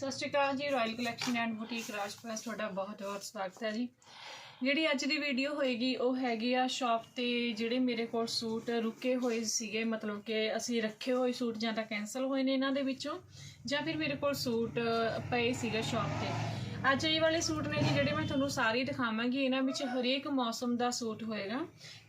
ਸਤਿ ਸ਼੍ਰੀ ਅਕਾਲ ਜੀ royal collection and boutique Rajpas ਤੁਹਾਡਾ ਬਹੁਤ ਬਹੁਤ ਸਵਾਗਤ ਹੈ ਜੀ। ਜਿਹੜੀ ਅੱਜ ਦੀ ਵੀਡੀਓ ਹੋਏਗੀ, ਉਹ ਹੈਗੀ ਆ ਸ਼ਾਪ ਤੇ ਜਿਹੜੇ ਮੇਰੇ ਕੋਲ ਸੂਟ ਰੁਕੇ ਹੋਏ ਸੀਗੇ, ਮਤਲਬ ਕਿ ਅਸੀਂ ਰੱਖੇ ਹੋਏ ਸੂਟ ਜਾਂ ਤਾਂ ਕੈਨਸਲ ਹੋਏ ਨੇ ਇਹਨਾਂ ਦੇ ਵਿੱਚੋਂ, ਜਾਂ ਫਿਰ ਮੇਰੇ ਕੋਲ ਸੂਟ ਪਏ ਸੀਗੇ ਸ਼ਾਪ ਤੇ। ਅੱਜ ਇਹ ਵਾਲੇ ਸੂਟ ਨੇ ਜੀ ਜਿਹੜੇ ਮੈਂ ਤੁਹਾਨੂੰ ਸਾਰੇ ਦਿਖਾਵਾਂਗੀ, ਇਹਨਾਂ ਵਿੱਚ ਹਰੇਕ ਮੌਸਮ ਦਾ ਸੂਟ ਹੋਏਗਾ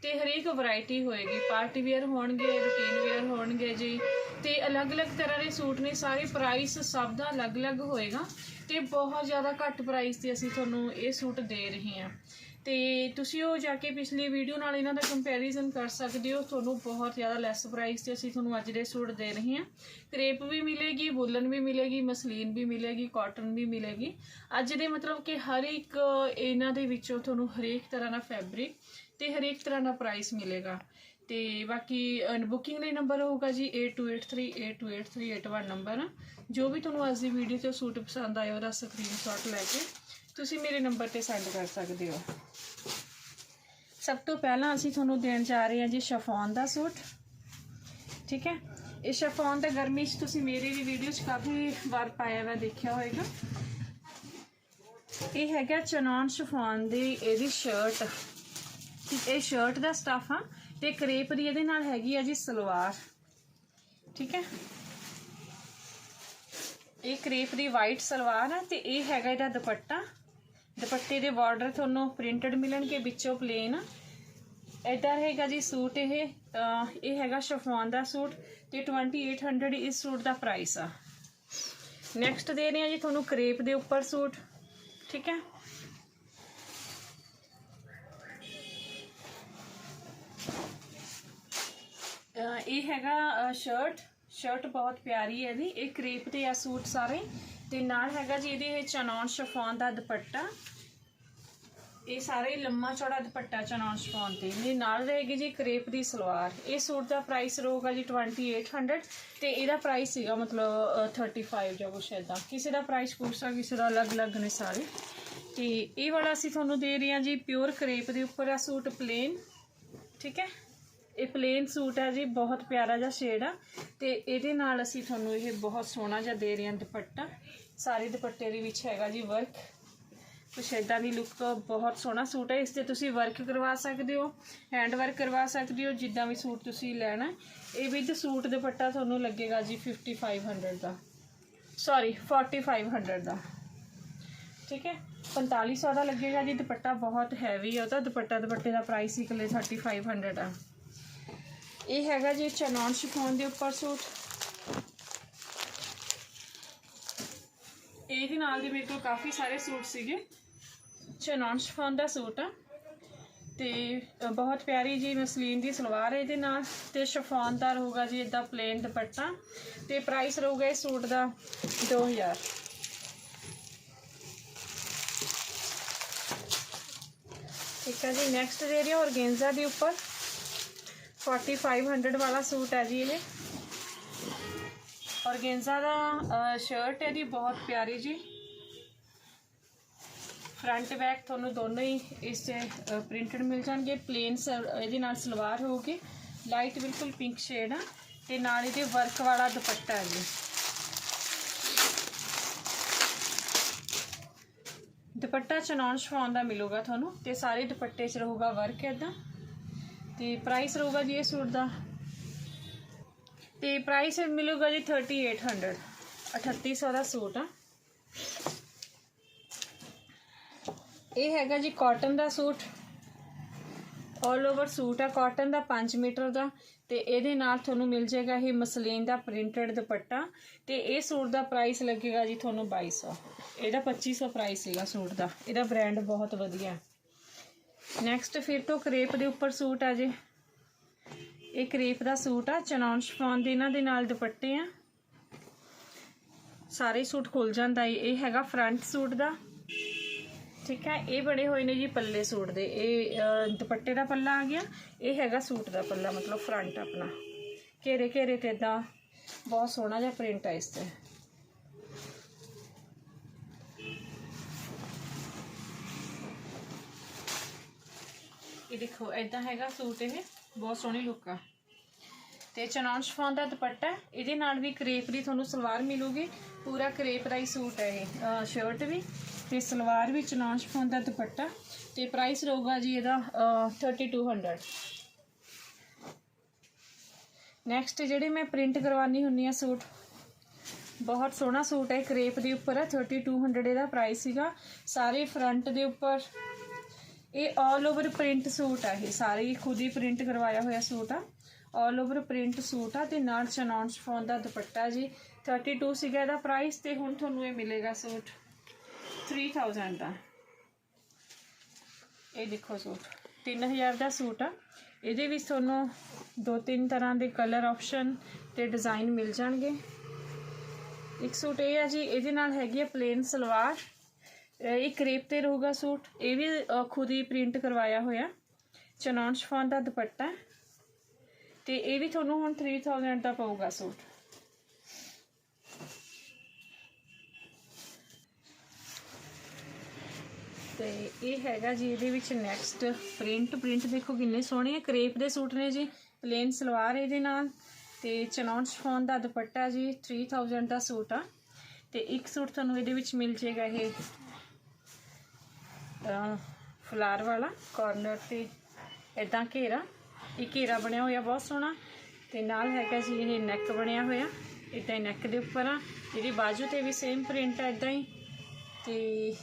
ਤੇ ਹਰੇਕ ਵੈਰਾਈਟੀ ਹੋਏਗੀ। ਪਾਰਟੀ ਵੇਅਰ ਹੋਣਗੇ ਰੂਟੀਨ ਵੇਅਰ ਹੋਣਗੇ ਜੀ ਤੇ ਅਲੱਗ-ਅਲੱਗ ਤਰ੍ਹਾਂ ਦੇ ਸੂਟ ਨੇ, ਸਾਰੇ ਪ੍ਰਾਈਸ ਸਭ ਦਾ ਅਲੱਗ-ਅਲੱਗ ਹੋਏਗਾ ਤੇ ਬਹੁਤ ਜ਼ਿਆਦਾ ਘੱਟ ਪ੍ਰਾਈਸ ਤੇ ਅਸੀਂ ਤੁਹਾਨੂੰ ਇਹ ਸੂਟ ਦੇ ਰਹੇ ਹਾਂ। ਤੇ ਤੁਸੀਂ ਉਹ ਜਾ ਕੇ ਪਿਛਲੀ ਵੀਡੀਓ ਨਾਲ ਇਹਨਾਂ ਦਾ ਕੰਪੈਰੀਜ਼ਨ ਕਰ ਸਕਦੇ ਹੋ। ਤੁਹਾਨੂੰ ਬਹੁਤ ਜ਼ਿਆਦਾ ਲੈਸ ਪ੍ਰਾਈਸ ਤੇ ਅਸੀਂ ਤੁਹਾਨੂੰ ਅੱਜ ਦੇ ਸੂਟ ਦੇ ਰਹੇ ਹਾਂ। ਕ੍ਰੇਪ ਵੀ ਮਿਲੇਗੀ ਵੂਲਨ ਵੀ ਮਿਲੇਗੀ, ਮਸਲੀਨ ਵੀ ਮਿਲੇਗੀ ਕਾਟਨ ਵੀ ਮਿਲੇਗੀ। ਅੱਜ ਦੇ ਮਤਲਬ ਕਿ ਹਰ ਇੱਕ ਇਹਨਾਂ ਦੇ ਵਿੱਚੋਂ ਤੁਹਾਨੂੰ ਹਰੇਕ ਤਰ੍ਹਾਂ ਦਾ ਫੈਬਰਿਕ ਤੇ ਹਰੇਕ ਤਰ੍ਹਾਂ ਦਾ ਪ੍ਰਾਈਸ ਮਿਲੇਗਾ। ਤੇ ਬਾਕੀ ਬੁਕਿੰਗ ਲਈ ਨੰਬਰ ਹੋਊਗਾ ਜੀ 8283828381 ਨੰਬਰ ਜੋ ਵੀ ਤੁਹਾਨੂੰ ਅੱਜ ਦੀ ਵੀਡੀਓ 'ਚ ਸੂਟ ਪਸੰਦ ਆਇਆ ਉਹਦਾ ਸਕਰੀਨਸ਼ਾਟ ਲੈ ਕੇ ਤੁਸੀਂ ਮੇਰੇ ਨੰਬਰ ਤੇ ਸੈਂਡ ਕਰ ਸਕਦੇ ਹੋ। ਸਭ ਤੋਂ ਪਹਿਲਾਂ ਅਸੀਂ ਤੁਹਾਨੂੰ ਦੇਣ ਜਾ ਰਹੇ ਹਾਂ ਜੀ ਸ਼ਫੌਨ ਦਾ ਸੂਟ। ਠੀਕ ਹੈ? ਇਹ ਸ਼ਫੌਨ ਤੇ ਗਰਮੀ 'ਚ ਤੁਸੀਂ ਮੇਰੇ ਵੀ ਵੀਡੀਓ 'ਚ ਕਾਫੀ ਵਾਰ ਪਾਇਆ ਹੋਇਆ ਦੇਖਿਆ ਹੋਵੇਗਾ ਇਹ ਹੈਗਾ ਚਨਾਨ ਸ਼ਫੌਨ ਦੀ ਇਹਦੀ ਸ਼ਰਟ ਇਹ ਸ਼ਰਟ ਦਾ ਸਟਫ ਆ ਤੇ ਕਰੇਪ ਦੀ ਇਹਦੇ ਨਾਲ ਹੈਗੀ ਆ ਜੀ ਸਲਵਾਰ। ਠੀਕ ਹੈ? ਇਹ ਕਰੇਪ ਦੀ ਵਾਈਟ ਸਲਵਾਰ ਆ ਤੇ ਇਹ ਹੈਗਾ ਇਹਦਾ ਦੁਪੱਟਾ। ਦੁਪੱਟੇ ਦੇ ਬਾਰਡਰ ਤੁਹਾਨੂੰ ਪ੍ਰਿੰਟਡ ਮਿਲਣਗੇ, ਵਿੱਚੋਂ ਪਲੇਨ ਇਦਾਂ ਰਹੇਗਾ ਜੀ ਸੂਟ ਇਹ। ਇਹ ਹੈਗਾ ਸ਼ਫੌਨ ਦਾ ਸੂਟ ਤੇ 2800 ਇਸ ਸੂਟ ਦਾ ਪ੍ਰਾਈਸ ਆ। ਨੈਕਸਟ ਦੇ ਰਹੇ ਆ ਜੀ ਤੁਹਾਨੂੰ ਕਰੇਪ ਦੇ ਉੱਪਰ ਸੂਟ, ਠੀਕ ਹੈ? ਇਹ ਹੈਗਾ ਸ਼ਰਟ ਸ਼ਰਟ ਬਹੁਤ ਪਿਆਰੀ ਹੈ ਜੀ। ਇਹ ਕ੍ਰੇਪ ਤੇ ਆ ਸੂਟ ਸਾਰੇ। ਤੇ ਨਾਲ ਹੈਗਾ ਜੀ ਇਹਦੇ ਇਹ ਚਨੌਨ ਸ਼ਫੌਨ ਦਾ ਦੁਪੱਟਾ। ਇਹ ਸਾਰੇ ਲੰਮਾ ਚੌੜਾ ਦੁਪੱਟਾ ਚਨੌਨ ਸ਼ਫੌਨ ਤੇ। ਇਹਦੇ ਨਾਲ ਰਹੇਗੀ ਜੀ ਕ੍ਰੇਪ ਦੀ ਸਲਵਾਰ। ਇਹ ਸੂਟ ਦਾ ਪ੍ਰਾਈਸ ਰਹੂਗਾ ਜੀ 2800 ਤੇ ਇਹਦਾ ਪ੍ਰਾਈਸ ਸੀਗਾ ਮਤਲਬ ਅਹ, 35 ਜਾਂ ਕੁਛ ਏਦਾਂ। ਕਿਸੇ ਦਾ ਪ੍ਰਾਈਸ ਪੁੱਛਾ ਕਿਸੇ ਦਾ ਅਲੱਗ-ਅਲੱਗ ਨੇ ਸਾਰੇ। ਤੇ ਇਹ ਵਾਲਾ ਅਸੀਂ ਤੁਹਾਨੂੰ ਦੇ ਰਹੇ ਹਾਂ ਜੀ ਪਿਓਰ ਕ੍ਰੇਪ ਦੇ ਉੱਪਰ ਆ ਸੂਟ ਪਲੇਨ ਠੀਕ ਹੈ? ਇਹ ਪਲੇਨ ਸੂਟ ਹੈ ਜੀ ਬਹੁਤ ਪਿਆਰਾ ਜਿਹਾ ਸ਼ੇਡ ਆ। ਤੇ ਇਹਦੇ ਨਾਲ ਅਸੀਂ ਤੁਹਾਨੂੰ ਇਹ ਬਹੁਤ ਸੋਹਣਾ ਜਿਹਾ ਦੇ ਰਹੇ ਹਾਂ ਦੁਪੱਟਾ। ਸਾਰੇ ਦੁਪੱਟੇ ਦੇ ਵਿੱਚ ਹੈਗਾ ਜੀ ਵਰਕ ਕੁਛ ਇਦਾਂ ਦੀ ਲੁੱਕ ਬਹੁਤ ਸੋਹਣਾ ਸੂਟ ਹੈ। ਇਸ ਤੇ ਤੁਸੀਂ ਵਰਕ ਕਰਵਾ ਸਕਦੇ ਹੋ ਹੈਂਡ ਵਰਕ ਕਰਵਾ ਸਕਦੇ ਹੋ, ਜਿੱਦਾਂ ਵੀ ਸੂਟ ਤੁਸੀਂ ਲੈਣਾ ਹੈ। ਇਹ ਵਿਦ ਸੂਟ ਦੁਪੱਟਾ ਤੁਹਾਨੂੰ ਲੱਗੇਗਾ ਜੀ 5500 ਦਾ। ਸੌਰੀ 4500 ਦਾ। ਠੀਕ ਹੈ? 4500 ਦਾ ਲੱਗੇਗਾ ਜੀ। ਦੁਪੱਟਾ ਬਹੁਤ ਹੈਵੀ ਹੈ। ਉਹਦਾ ਦੁਪੱਟਾ ਦੁਪੱਟੇ ਦਾ ਪ੍ਰਾਈਸ ਹੀ ਇਕੱਲੇ 3500 ਆ। ਇਹ ਹੈਗਾ ਜੀ ਚਨੌਨ ਸ਼ਿਫੋਨ ਦੇ ਉੱਪਰ ਸੂਟ। ਇਹਦੇ ਨਾਲ ਦੇ ਮੇਰੇ ਕੋਲ ਕਾਫੀ ਸਾਰੇ ਸੂਟ ਸੀਗੇ। ਚਨੌਨ ਸ਼ਿਫੋਨ ਦਾ ਸੂਟ ਆ। ਤੇ ਬਹੁਤ ਪਿਆਰੀ ਜੀ ਮਸਲੀਨ ਦੀ ਸਲਵਾਰ ਹੈ ਇਹਦੇ ਨਾਲ। ਤੇ ਸ਼ਿਫੋਨ ਦਾ ਰਹੂਗਾ ਜੀ ਇਦਾਂ ਪਲੇਨ ਦੁਪੱਟਾ। ਤੇ ਪ੍ਰਾਈਸ ਰਹੂਗਾ ਇਸ ਸੂਟ ਦਾ 2000 ਠੀਕ ਹੈ ਜੀ ਨੈਕਸਟ ਦੇ ਰਹੀ ਹਾਂ ਔਰਗੇਂਜ਼ਾ ਦੇ ਉੱਪਰ। 4500 ਵਾਲਾ ਸੂਟ ਹੈ ਜੀ ਇਹ। ਔਰਗੇਂਜ਼ਾ ਦਾ ਸ਼ਰਟ ਹੈ ਜੀ, ਬਹੁਤ ਪਿਆਰੀ ਜੀ। ਫਰੰਟ ਬੈਕ ਤੁਹਾਨੂੰ ਦੋਨੋਂ ਹੀ ਇਸ ਤੇ ਪ੍ਰਿੰਟਡ ਮਿਲ ਜਾਣਗੇ। ਪਲੇਨ ਇਹਦੇ ਨਾਲ ਸਲਵਾਰ ਹੋਊਗੀ। ਲਾਈਟ ਬਿਲਕੁਲ ਪਿੰਕ ਸ਼ੇਡ ਆ। ਤੇ ਨਾਲ ਇਹਦੇ ਵਰਕ ਵਾਲਾ ਦੁਪੱਟਾ ਹੈ ਜੀ। ਦੁਪੱਟਾ ਚਨੌਨ ਸ਼ਫੌਨ ਦਾ ਮਿਲੂਗਾ ਤੁਹਾਨੂੰ। ਤੇ ਸਾਰੇ ਦੁਪੱਟੇ 'ਚ ਰਹੂਗਾ ਵਰਕ ਇਦਾਂ। ਤੇ ਪ੍ਰਾਈਸ ਰਹੂਗਾ ਜੀ ਇਹ ਸੂਟ ਦਾ ਤੇ ਪ੍ਰਾਈਸ ਮਿਲੂਗਾ ਜੀ 3800 3800 ਦਾ ਸੂਟ ਆ। ਇਹ ਹੈਗਾ ਜੀ ਕਾਟਨ ਦਾ ਸੂਟ। ਆਲ ਓਵਰ ਸੂਟ ਆ। ਕਾਟਨ ਦਾ 5 ਮੀਟਰ ਦਾ ਤੇ ਇਹਦੇ ਨਾਲ ਤੁਹਾਨੂੰ ਮਿਲ ਜਾਏਗਾ ਇਹ ਮਸਲੀਨ ਦਾ ਪ੍ਰਿੰਟਡ ਦੁਪੱਟਾ ਤੇ ਇਹ ਸੂਟ ਦਾ ਪ੍ਰਾਈਸ ਲੱਗੇਗਾ ਜੀ ਤੁਹਾਨੂੰ 2200 ਇਹਦਾ 2500 ਪ੍ਰਾਈਸ ਸੀਗਾ ਸੂਟ ਦਾ। ਇਹਦਾ ਬ੍ਰਾਂਡ ਬਹੁਤ ਵਧੀਆ। ਨੈਕਸਟ ਫਿਰ ਤੋਂ ਕਰੇਪ ਦੇ ਉੱਪਰ ਸੂਟ ਆ ਜੀ। ਇਹ ਕਰੇਪ ਦਾ ਸੂਟ ਆ ਚਨੌਨ ਸ਼ਫੌਨ ਦੇ ਇਹਨਾਂ ਦੇ ਨਾਲ ਦੁਪੱਟੇ ਆ। ਸਾਰੇ ਸੂਟ ਖੁੱਲ ਜਾਂਦਾ ਏ, ਇਹ ਹੈਗਾ ਫਰੰਟ ਸੂਟ ਦਾ। ਠੀਕ ਹੈ ਇਹ ਬਣੇ ਹੋਏ ਨੇ ਜੀ ਪੱਲੇ ਸੂਟ ਦੇ। ਇਹ ਦੁਪੱਟੇ ਦਾ ਪੱਲਾ ਆ ਗਿਆ, ਇਹ ਹੈਗਾ ਸੂਟ ਦਾ ਪੱਲਾ, ਮਤਲਬ ਫਰੰਟ ਆਪਣਾ। ਘੇਰੇ ਘੇਰੇ ਤੇ ਇਦਾਂ ਬਹੁਤ ਸੋਹਣਾ ਜਿਹਾ ਪ੍ਰਿੰਟ ਹੈ ਇਸ ਤੇ। ਇਹ ਦੇਖੋ ਇਦਾਂ ਹੈਗਾ ਸੂਟ ਇਹ। ਬਹੁਤ ਸੋਹਣੀ ਲੁੱਕ ਆ। ਤੇ ਚਨਾਨ ਸ਼ਫਾਨ ਦਾ ਦੁਪੱਟਾ ਇਹਦੇ ਨਾਲ ਵੀ ਕਰੇਪ ਦੀ ਤੁਹਾਨੂੰ ਸਲਵਾਰ ਮਿਲੂਗੀ। ਪੂਰਾ ਕਰੇਪ ਦਾ ਹੀ ਸੂਟ ਹੈ ਇਹ। ਸ਼ਰਟ ਵੀ ਤੇ ਸਲਵਾਰ ਵੀ ਚਨਾਨ ਸ਼ਫਾਨ ਦਾ ਦੁਪੱਟਾ। ਤੇ ਪ੍ਰਾਈਸ ਰਹੂਗਾ ਜੀ ਇਹਦਾ ਅਹ, 3200 ਨੈਕਸਟ ਜਿਹੜੇ ਮੈਂ ਪ੍ਰਿੰਟ ਕਰਵਾਉਣੀ ਹੁੰਨੀ ਆ ਸੂਟ ਬਹੁਤ ਸੋਹਣਾ ਸੂਟ ਹੈ। ਕਰੇਪ ਦੇ ਉੱਪਰ ਹੈ। 3200 ਇਹਦਾ ਪ੍ਰਾਈਸ ਸੀਗਾ। ਸਾਰੇ ਫਰੰਟ ਦੇ ਉੱਪਰ ਇਹ ਆਲ ਓਵਰ ਪ੍ਰਿੰਟ ਸੂਟ ਆ ਇਹ। ਸਾਰੇ ਹੀ ਖੁਦ ਹੀ ਪ੍ਰਿੰਟ ਕਰਵਾਇਆ ਹੋਇਆ ਸੂਟ ਆ। ਆਲ ਓਵਰ ਪ੍ਰਿੰਟ ਸੂਟ ਆ ਤੇ ਨਾਲ ਚਨੌਨ ਸ਼ਫੋਨ ਦਾ ਦੁਪੱਟਾ ਜੀ। 32 ਸੀਗਾ ਇਹਦਾ ਪ੍ਰਾਈਸ ਤੇ ਹੁਣ ਤੁਹਾਨੂੰ ਇਹ ਮਿਲੇਗਾ ਸੂਟ। 3000 ਦਾ ਇਹ ਦੇਖੋ ਸੂਟ। 3000 ਦਾ ਸੂਟ ਆ। ਇਹਦੇ ਵਿੱਚ ਤੁਹਾਨੂੰ ਦੋ ਤਿੰਨ ਤਰ੍ਹਾਂ ਦੇ ਕਲਰ ਆਪਸ਼ਨ ਤੇ ਡਿਜ਼ਾਈਨ ਮਿਲ ਜਾਣਗੇ। ਇੱਕ ਸੂਟ ਇਹ ਆ ਜੀ, ਇਹਦੇ ਨਾਲ ਹੈਗੀ ਆ ਪਲੇਨ ਸਲਵਾਰ। ਇਹ ਕਰੇਪ ਤੇ ਰਹੂਗਾ ਸੂਟ। ਇਹ ਵੀ ਖੁਦ ਹੀ ਪ੍ਰਿੰਟ ਕਰਵਾਇਆ ਹੋਇਆ। ਚਨੌਨ ਸ਼ਫਾਨ ਦਾ ਦੁਪੱਟਾ। ਹੈ। ਤੇ ਇਹ ਵੀ ਤੁਹਾਨੂੰ ਹੁਣ 3000 ਦਾ ਪਊਗਾ ਸੂਟ। ਤੇ ਇਹ ਹੈਗਾ ਜੀ ਇਹਦੇ ਵਿੱਚ ਨੈਕਸਟ ਪ੍ਰਿੰਟ ਪ੍ਰਿੰਟ ਦੇਖੋ ਕਿੰਨੇ ਸੋਹਣੇ ਆ। ਕਰੇਪ ਦੇ ਸੂਟ ਨੇ ਜੀ ਪਲੇਨ ਸਲਵਾਰ ਇਹਦੇ ਨਾਲ। ਤੇ ਚਨੌਨ ਸ਼ਫੋਨ ਦਾ ਦੁਪੱਟਾ ਜੀ 3000 ਦਾ ਸੂਟ ਆ। ਤੇ ਇੱਕ ਸੂਟ ਤੁਹਾਨੂੰ ਇਹਦੇ ਵਿੱਚ ਮਿਲ ਜੇਗਾ ਇਹ ਫਲਾਰ ਵਾਲਾ ਕਾਰਨਰ ਤੇ ਇਦਾਂ ਘੇਰਾ। ਇਹ ਘੇਰਾ ਬਣਿਆ ਹੋਇਆ ਬਹੁਤ ਸੋਹਣਾ। ਤੇ ਨਾਲ ਹੈਗਾ ਜੀ ਇਹ ਨੈਕ ਬਣਿਆ ਹੋਇਆ। ਇਦਾਂ ਹੀ ਨੈਕ ਦੇ ਉੱਪਰ ਆ। ਇਹਦੀ ਬਾਜੂ ਤੇ ਵੀ ਸੇਮ ਪ੍ਰਿੰਟ ਆ ਇਦਾਂ ਹੀ। ਤੇ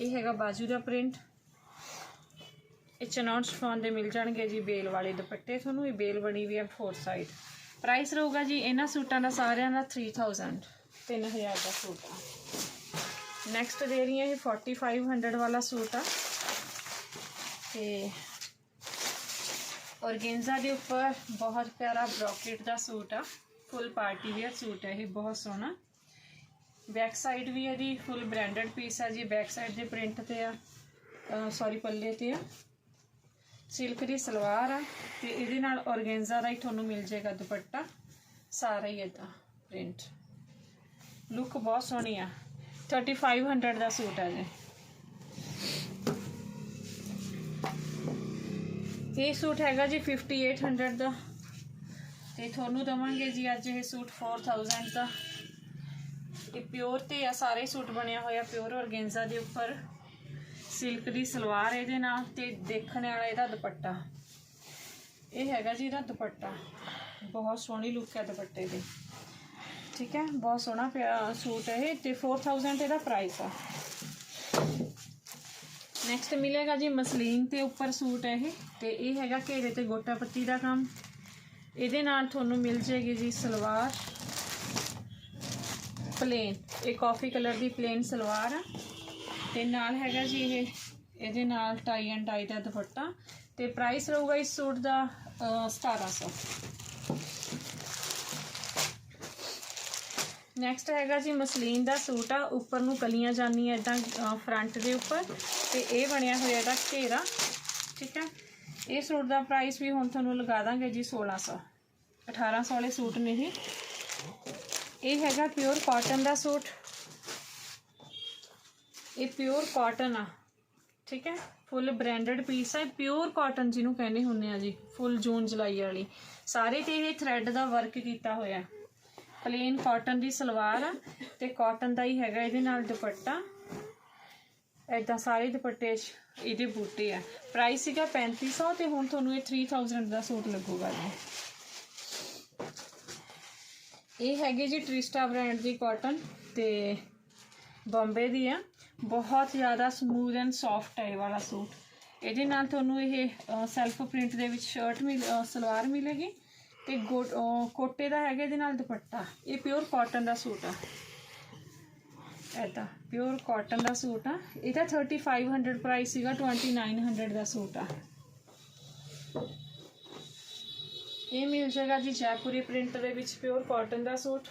ਇਹ ਹੈਗਾ ਬਾਜੂ ਦਾ ਪ੍ਰਿੰਟ ਇਹ ਚਨੌਨ ਸ਼ਫੋਨ ਦੇ ਮਿਲ ਜਾਣਗੇ ਜੀ ਬੇਲ ਵਾਲੇ ਦੁਪੱਟੇ। ਤੁਹਾਨੂੰ ਇਹ ਬੇਲ ਬਣੀ ਵੀ ਆ ਫੋਰ ਸਾਈਡ ਪ੍ਰਾਈਸ ਰਹੂਗਾ ਜੀ ਇਹਨਾਂ ਸੂਟਾਂ ਦਾ ਸਾਰਿਆਂ ਦਾ 3000 3000 ਦਾ ਸੂਟ ਆ। ਨੈਕਸਟ ਦੇ ਰਹੀ ਹਾਂ ਇਹ 4500 ਵਾਲਾ ਸੂਟ ਆ। ਤੇ ਔਰਗੇਂਜ਼ਾ ਦੇ ਉੱਪਰ ਬਹੁਤ ਪਿਆਰਾ ਬ੍ਰੋਕੇਟ ਦਾ ਸੂਟ ਆ। ਫੁੱਲ ਪਾਰਟੀ ਵੇਅਰ ਸੂਟ ਹੈ ਇਹ, ਬਹੁਤ ਸੋਹਣਾ। ਬੈਕ ਸਾਈਡ ਵੀ ਇਹਦੀ ਫੁੱਲ ਬ੍ਰਾਂਡਡ ਪੀਸ ਆ ਜੀ। ਬੈਕ ਸਾਈਡ ਦੇ ਪ੍ਰਿੰਟ ਤੇ ਆ। ਸੌਰੀ ਪੱਲੇ ਤੇ ਆ। ਸਿਲਕ ਦੀ ਸਲਵਾਰ ਆ। ਤੇ ਇਹਦੇ ਨਾਲ ਔਰਗੈਂਜਾ ਦਾ ਹੀ ਤੁਹਾਨੂੰ ਮਿਲ ਜਾਏਗਾ ਦੁਪੱਟਾ। ਸਾਰਾ ਹੀ ਇਦਾਂ ਪ੍ਰਿੰਟ ਲੁੱਕ ਬਹੁਤ ਸੋਹਣੀ ਆ। 3500 ਦਾ ਸੂਟ ਹੈ ਜੀ। ਇਹ ਸੂਟ ਹੈਗਾ ਜੀ 5800 ਦਾ। ਤੇ ਤੁਹਾਨੂੰ ਦਵਾਂਗੇ ਜੀ ਅੱਜ ਇਹ ਸੂਟ 4000 ਦਾ। ਇਹ ਪਿਓਰ ਤੇ ਆ, ਸਾਰੇ ਸੂਟ ਬਣਿਆ ਹੋਇਆ ਪਿਓਰ ਔਰਗੇਂਜ਼ਾ ਦੇ ਉੱਪਰ। ਸਿਲਕ ਦੀ ਸਲਵਾਰ ਇਹਦੇ ਨਾਲ ਤੇ ਦੇਖਣ ਵਾਲਾ ਇਹਦਾ ਦੁਪੱਟਾ। ਇਹ ਹੈਗਾ ਜੀ ਇਹਦਾ ਦੁਪੱਟਾ। ਬਹੁਤ ਸੋਹਣੀ ਲੁੱਕ ਹੈ ਦੁਪੱਟੇ ਦੀ। ਠੀਕ ਹੈ ਬਹੁਤ ਸੋਹਣਾ ਪਿਆ ਸੂਟ ਹੈ ਇਹ ਤੇ 4000 ਇਹਦਾ ਪ੍ਰਾਈਸ ਆ। ਨੈਕਸਟ ਮਿਲੇਗਾ ਜੀ ਮਸਲੀਨ ਤੇ ਉੱਪਰ ਸੂਟ ਹੈ ਇਹ ਤੇ ਇਹ ਹੈਗਾ ਘੇਰੇ ਤੇ ਗੋਟਾ ਪੱਤੀ ਦਾ ਕੰਮ। ਇਹਦੇ ਨਾਲ ਤੁਹਾਨੂੰ ਮਿਲ ਜੇਗੀ ਜੀ ਸਲਵਾਰ। ਪਲੇਨ ਇਹ ਕਾਫੀ ਕਲਰ ਦੀ ਪਲੇਨ ਸਲਵਾਰ ਆ। ਤੇ ਨਾਲ ਹੈਗਾ ਜੀ ਇਹ ਇਹਦੇ ਨਾਲ ਟਾਈ ਐਂਡ ਡਾਈ ਦਾ ਦੁਪੱਟਾ। ਤੇ ਪ੍ਰਾਈਸ ਰਹੂਗਾ ਇਸ ਸੂਟ ਦਾ ਅਹ, 1700 ਨੈਕਸਟ ਹੈਗਾ ਜੀ ਮਸਲੀਨ ਦਾ ਸੂਟ ਆ, ਉੱਪਰ ਨੂੰ ਕਲੀਆਂ ਜਾਂਦੀਆਂ ਇਦਾਂ ਫਰੰਟ ਦੇ ਉੱਪਰ। ਤੇ ਇਹ ਬਣਿਆ ਹੋਇਆ ਇਹਦਾ ਘੇਰਾ, ਠੀਕ ਹੈ? ਇਹ ਸੂਟ ਦਾ ਪ੍ਰਾਈਸ ਵੀ ਹੁਣ ਤੁਹਾਨੂੰ ਲਗਾ ਦਾਂਗੇ ਜੀ 1600 1800 ਵਾਲੇ ਸੂਟ ਨੇ ਇਹ ਇਹ ਹੈਗਾ ਪਿਓਰ ਕਾਟਨ ਦਾ ਸੂਟ। ਇਹ ਪਿਓਰ ਕਾਟਨ ਆ, ਠੀਕ ਹੈ? ਫੁੱਲ ਬ੍ਰਾਂਡਡ ਪੀਸ ਹੈ ਪਿਓਰ ਕਾਟਨ ਜਿਹਨੂੰ ਕਹਿੰਦੇ ਹੁੰਦੇ ਆ ਜੀ ਫੁੱਲ ਜੂਨ ਜੁਲਾਈ ਵਾਲੀ। ਸਾਰੇ ਤੇ ਇਹ ਥ੍ਰੈਡ ਦਾ ਵਰਕ ਕੀਤਾ ਹੋਇਆ। ਪਲੇਨ ਕਾਟਨ ਦੀ ਸਲਵਾਰ ਆ ਤੇ ਕਾਟਨ ਦਾ ਹੀ ਹੈਗਾ ਇਹਦੇ ਨਾਲ ਦੁਪੱਟਾ। ਏਦਾਂ ਸਾਰੇ ਦੁਪੱਟੇ 'ਚ ਇਹਦੇ ਬੂਟੇ ਆ। ਪ੍ਰਾਈਸ ਸੀਗਾ 3500 ਤੇ ਹੁਣ ਤੁਹਾਨੂੰ ਇਹ 3000 ਦਾ ਸੂਟ ਲੱਗੂਗਾ ਜੀ। ਇਹ ਹੈਗੇ ਜੀ ਟ੍ਰਿਸਟਾ ਬ੍ਰਾਂਡ ਦੀ ਕਾਟਨ ਤੇ ਬੰਬੇ ਦੀ ਆ। ਬਹੁਤ ਜ਼ਿਆਦਾ ਸਮੂਥ ਐਂਡ ਸੌਫਟ ਹੈ ਇਹ ਵਾਲਾ ਸੂਟ। ਇਹਦੇ ਨਾਲ ਤੁਹਾਨੂੰ ਇਹ ਸੈਲਫ ਪ੍ਰਿੰਟ ਦੇ ਵਿੱਚ ਸ਼ਰਟ ਮਿਲ ਸਲਵਾਰ ਮਿਲੇਗੀ। ਤੇ ਗੋ- ਕੋਟੇ ਦਾ ਹੈਗਾ ਇਹਦੇ ਨਾਲ ਦੁਪੱਟਾ। ਇਹ ਪਿਓਰ ਕਾਟਨ ਦਾ ਸੂਟ ਆ। ਐਦਾ ਪਿਓਰ ਕਾਟਨ ਦਾ ਸੂਟ ਆ। ਇਹਦਾ 3500 ਪ੍ਰਾਈਸ ਸੀਗਾ 2900 ਦਾ ਸੂਟ ਆ। ਇਹ ਮਿਲ ਜਾਏਗਾ ਜੀ ਜੈਪੁਰੀ ਪ੍ਰਿੰਟ ਦੇ ਵਿੱਚ ਪਿਓਰ ਕਾਟਨ ਦਾ ਸੂਟ।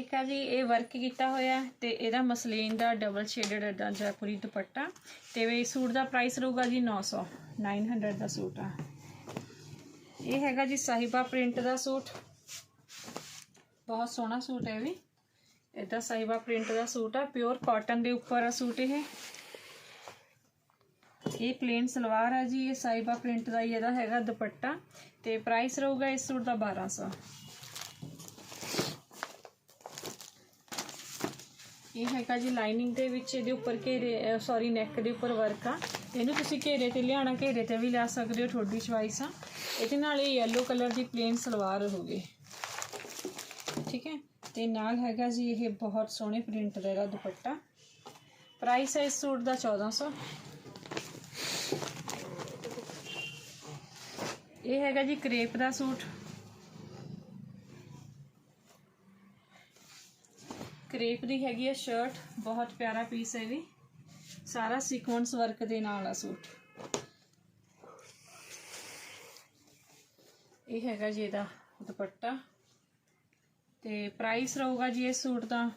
ਠੀਕ ਆ ਜੀ, ਇਹ ਵਰਕ ਕੀਤਾ ਹੋਇਆ ਹੈ ਤੇ ਇਹਦਾ ਮਸਲੀਨ ਦਾ ਡਬਲ ਸ਼ੇਡਡ ਦਾ ਜੈਪੁਰੀ ਦੁਪੱਟਾ ਤੇ ਇਹ ਸੂਟ ਦਾ ਪ੍ਰਾਈਸ ਰਹੂਗਾ ਜੀ 900 900 ਦਾ ਸੂਟ ਆ। ਇਹ ਹੈਗਾ ਜੀ ਸਾਹਿਬਾ ਪ੍ਰਿੰਟ ਦਾ ਸੂਟ। ਬਹੁਤ ਸੋਹਣਾ ਸੂਟ ਹੈ ਵੀ। ਇਹਦਾ ਸਾਹਿਬਾ ਪ੍ਰਿੰਟ ਦਾ ਸੂਟ ਆ ਪਿਓਰ ਕਾਟਨ ਦੇ ਉੱਪਰ ਆ ਸੂਟ ਇਹ। ਇਹ ਪਲੇਨ ਸਲਵਾਰ ਆ ਜੀ, ਇਹ ਸਾਈਬਾ ਪ੍ਰਿੰਟ ਦਾ ਹੀ ਇਹਦਾ ਹੈਗਾ ਦੁਪੱਟਾ ਤੇ ਪ੍ਰਾਈਸ ਰਹੂਗਾ ਇਸ ਸੂਟ ਦਾ 1200 ਇਹ ਹੈਗਾ ਜੀ ਲਾਈਨਿੰਗ ਦੇ ਵਿੱਚ ਇਹਦੇ ਉੱਪਰ ਘੇਰੇ ਸੌਰੀ ਨੈਕ ਦੇ ਉੱਪਰ ਵਰਕ ਆ। ਇਹਨੂੰ ਤੁਸੀਂ ਘੇਰੇ ਤੇ ਲਿਆਣਾ ਘੇਰੇ ਤੇ ਵੀ ਲਿਆ ਸਕਦੇ ਹੋ, ਤੁਹਾਡੀ ਚੁਆਇਸ ਆ। ਇਹਦੇ ਨਾਲ ਇਹ yellow ਕਲਰ ਦੀ ਪਲੇਨ ਸਲਵਾਰ ਹੋਊਗੀ ਠੀਕ ਹੈ? ਤੇ ਨਾਲ ਹੈਗਾ ਜੀ ਇਹ ਬਹੁਤ ਸੋਹਣੇ ਪ੍ਰਿੰਟ ਦਾ ਇਹਦਾ ਦੁਪੱਟਾ। ਪ੍ਰਾਈਸ ਹੈ ਇਸ ਸੂਟ ਦਾ 1400 ਇਹ ਹੈਗਾ ਜੀ ਕਰੇਪ ਦਾ ਸੂਟ। ਕਰੇਪ ਦੀ ਹੈਗੀ ਹੈ ਸ਼ਰਟ ਬਹੁਤ ਪਿਆਰਾ ਪੀਸ ਹੈ ਵੀ। ਸਾਰਾ ਸੀਕੁਐਂਸ ਵਰਕ ਦੇ ਨਾਲ ਆ ਸੂਟ। ਇਹ ਹੈਗਾ ਜੀ ਇਹਦਾ ਦੁਪੱਟਾ। ਤੇ ਪ੍ਰਾਈਸ ਰਹੂਗਾ ਜੀ ਇਸ ਸੂਟ ਦਾ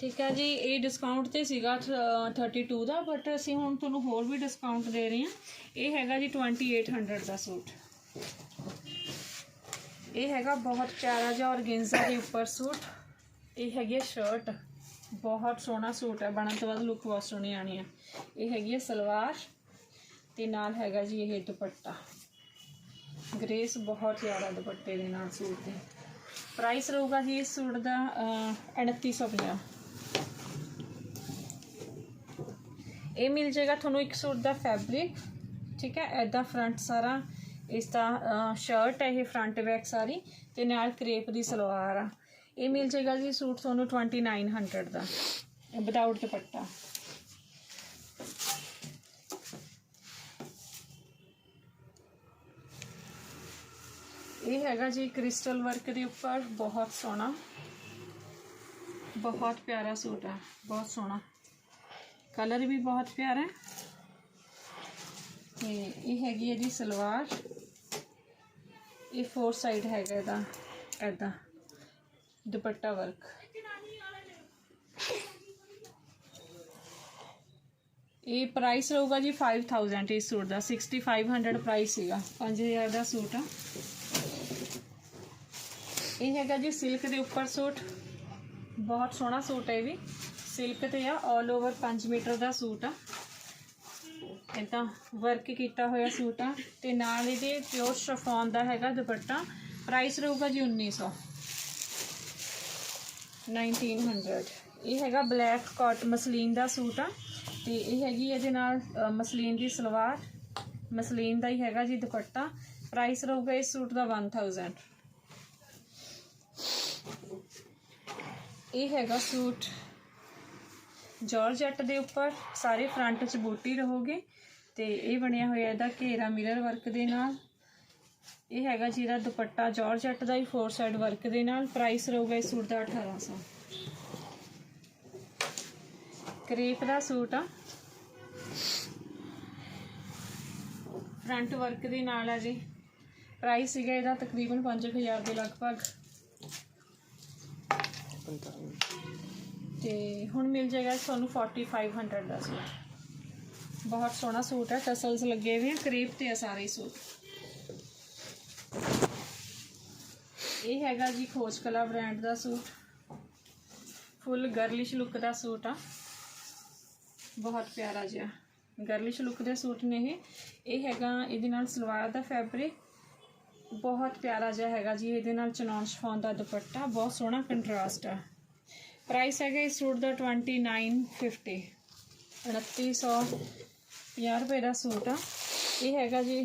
ਠੀਕ ਹੈ ਜੀ, ਇਹ ਡਿਸਕਾਊਂਟ ਤੇ ਸੀਗਾ ਥ- 32 ਦਾ ਬਟ ਅਸੀਂ ਹੁਣ ਤੁਹਾਨੂੰ ਹੋਰ ਵੀ ਡਿਸਕਾਊਂਟ ਦੇ ਰਹੇ ਹਾਂ। ਇਹ ਹੈਗਾ ਜੀ 2800 ਦਾ ਸੂਟ। ਇਹ ਹੈਗਾ ਬਹੁਤ ਪਿਆਰਾ ਜਿਹਾ ਔਰਗੇਂਜ਼ਾ ਦੇ ਉੱਪਰ ਸੂਟ। ਇਹ ਹੈਗੀ ਹੈ ਸ਼ਰਟ ਬਹੁਤ ਸੋਹਣਾ ਸੂਟ ਹੈ ਬਣਨ ਤੋਂ ਬਾਅਦ ਲੁੱਕ ਬਹੁਤ ਸੋਹਣੀ ਆਣੀ ਹੈ। ਇਹ ਹੈਗੀ ਹੈ ਸਲਵਾਰ ਤੇ ਨਾਲ ਹੈਗਾ ਜੀ ਇਹ ਦੁਪੱਟਾ। ਗ੍ਰੇਸ ਬਹੁਤ ਜ਼ਿਆਦਾ ਦੁਪੱਟੇ ਦੇ ਨਾਲ ਸੂਟ ਦੇ ਪ੍ਰਾਈਸ ਰਹੂਗਾ ਜੀ ਇਸ ਸੂਟ ਦਾ ਅਹ, 3850 ਇਹ ਮਿਲ ਜਾਏਗਾ ਤੁਹਾਨੂੰ ਇੱਕ ਸੂਟ ਦਾ ਫੈਬਰਿਕ ਠੀਕ ਹੈ? ਐਦਾ ਫਰੰਟ ਸਾਰਾ ਇਸ ਦਾ ਸ਼ਰਟ ਹੈ ਇਹ ਫਰੰਟ ਬੈਕ ਸਾਰੀ ਤੇ ਨਾਲ ਕਰੇਪ ਦੀ ਸਲਵਾਰ ਆ। ਇਹ ਮਿਲ ਜਾਏਗਾ ਜੀ ਸੂਟ ਤੁਹਾਨੂੰ 2900 ਦਾ ਵਿਦਆਊਟ ਦੁਪੱਟਾ। ਇਹ ਹੈਗਾ ਜੀ ਕ੍ਰਿਸਟਲ ਵਰਕ ਦੇ ਉੱਪਰ, ਬਹੁਤ ਸੋਹਣਾ। ਬਹੁਤ ਪਿਆਰਾ ਸੂਟ ਹੈ ਬਹੁਤ ਸੋਹਣਾ। ਕਲਰ ਵੀ ਬਹੁਤ ਪਿਆਰਾ ਹੈ। ਤੇ ਇਹ ਹੈਗੀ ਹੈ ਜੀ ਸਲਵਾਰ। ਇਹ ਫੋਰ ਸਾਈਡ ਹੈਗਾ ਇਹਦਾ ਐਦਾਂ ਦੁਪੱਟਾ ਵਰਕ ਇਹ ਪ੍ਰਾਈਸ ਰਹੂਗਾ ਜੀ 5000 ਇਸ ਸੂਟ ਦਾ 6500 ਪ੍ਰਾਈਸ ਸੀਗਾ 5000 ਦਾ ਸੂਟ ਆ। ਇਹ ਹੈਗਾ ਜੀ ਸਿਲਕ ਦੇ ਉੱਪਰ ਸੂਟ, ਬਹੁਤ ਸੋਹਣਾ ਸੂਟ ਹੈ ਇਹ ਵੀ। ਸਿਲਕ ਤੇ ਆ 올 ਓਵਰ 5 ਮੀਟਰ ਦਾ ਸੂਟ ਆ। ਇਦਾਂ ਵਰਕ ਕੀਤਾ ਹੋਇਆ ਸੂਟ ਆ। ਤੇ ਨਾਲ ਇਹਦੇ ਪਿਓਰ ਸ਼ਫੋਨ ਦਾ ਹੈਗਾ ਦੁਪੱਟਾ। ਪ੍ਰਾਈਸ ਰਹੂਗਾ ਜੀ 1900 1900 ਇਹ ਹੈਗਾ ਬਲੈਕ ਕਾਟ ਮਸਲੀਨ ਦਾ ਸੂਟ ਆ। ਤੇ ਇਹ ਹੈਗੀ ਇਹਦੇ ਨਾਲ ਮਸਲੀਨ ਦੀ ਸਲਵਾਰ। ਮਸਲੀਨ ਦਾ ਹੀ ਹੈਗਾ ਜੀ ਦੁਪੱਟਾ। ਪ੍ਰਾਈਸ ਰਹੂਗਾ ਇਸ ਸੂਟ ਦਾ 1000 ਇਹ ਹੈਗਾ ਸੂਟ ਜਾਰਜਟ ਦੇ ਉੱਪਰ। ਸਾਰੇ ਫਰੰਟ 'ਚ ਬੂਟੀ ਰਹੋਗੇ। ਤੇ ਇਹ ਬਣਿਆ ਹੋਇਆ ਇਹਦਾ ਘੇਰਾ ਮਿਰਰ ਵਰਕ ਦੇ ਨਾਲ। ਇਹ ਹੈਗਾ ਜੀ ਇਹਦਾ ਦੁਪੱਟਾ ਜਾਰਜਟ ਦਾ ਹੀ ਫੋਰ ਸਾਈਡ ਵਰਕ ਦੇ ਨਾਲ। ਪ੍ਰਾਈਸ ਰਹੂਗਾ ਇਸ ਸੂਟ ਦਾ 1800 ਕਰੇਪ ਦਾ ਸੂਟ ਆ। ਫਰੰਟ ਵਰਕ ਦੇ ਨਾਲ ਆ ਜੀ। ਪ੍ਰਾਈਸ ਸੀਗਾ ਇਹਦਾ ਤਕਰੀਬਨ 5000 ਦੇ ਲਗਭਗ। ਤੇ ਹੁਣ ਮਿਲ ਜਾਏਗਾ ਤੁਹਾਨੂੰ 4500 ਦਾ ਸੂਟ। ਬਹੁਤ ਸੋਹਣਾ ਸੂਟ ਹੈ, ਟਸਲਸ ਲੱਗੇ ਹੋਏ ਆ, ਕਰੀਬ ਤੇ ਆ ਸਾਰੇ ਸੂਟ। ਇਹ ਹੈਗਾ ਜੀ ਖੋਜ ਕਲਾ ਬ੍ਰਾਂਡ ਦਾ ਸੂਟ। ਫੁੱਲ ਗਰਲਿਸ਼ ਲੁੱਕ ਦਾ ਸੂਟ ਆ। ਬਹੁਤ ਪਿਆਰਾ ਜਿਹਾ। ਗਰਲਿਸ਼ ਲੁੱਕ ਦੇ ਸੂਟ ਨੇ ਇਹ। ਇਹ ਹੈਗਾ ਇਹਦੇ ਨਾਲ ਸਲਵਾਰ ਦਾ ਫੈਬਰਿਕ ਬਹੁਤ ਪਿਆਰਾ ਜਿਹਾ ਹੈਗਾ ਜੀ, ਇਹਦੇ ਨਾਲ ਚਨੌਨ ਸ਼ਫੋਨ ਦਾ ਦੁਪੱਟਾ। ਬਹੁਤ ਸੋਹਣਾ ਕੰਟਰਾਸਟ ਆ। ਪ੍ਰਾਈਸ ਹੈਗਾ ਇਸ ਸੂਟ ਦਾ 2950 2950 ਰੁਪਏ ਦਾ ਸੂਟ ਆ। ਇਹ ਹੈਗਾ ਜੀ